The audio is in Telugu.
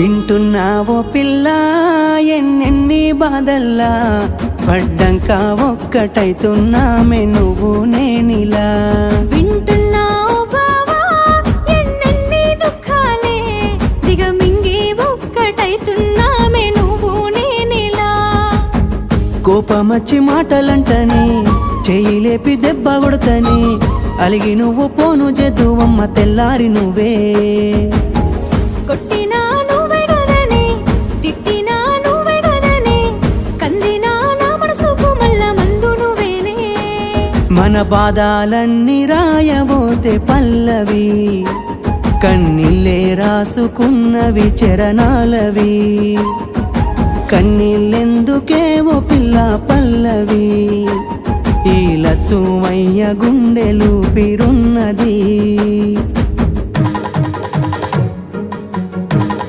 వింటున్నావో పిల్ల ఎన్నెన్ని బాధల్లా. పడ్డంక ఒక్కటైతున్నామే నువ్వు నేనిలా. వింటున్నావు బావా ఎన్నెన్ని దుఃఖాలే. దిగమింగి ఒక్కటైతున్నామే నువ్వు నేనిలా. కోపమచ్చి మాటలంటని చెయ్యి లేపి దెబ్బ కొడతని అలిగి నువ్వు పోను జదువమ్మ తెల్లారి నువ్వే. మన బాధాలన్నీ రాయబోతే పల్లవి కన్నీళ్ళే రాసుకున్నవి చరణాలవి. కన్నీళ్ళెందుకేవో పిల్ల పల్లవి ఈ లచ్చుమయ్య గుండెలు పిరున్నది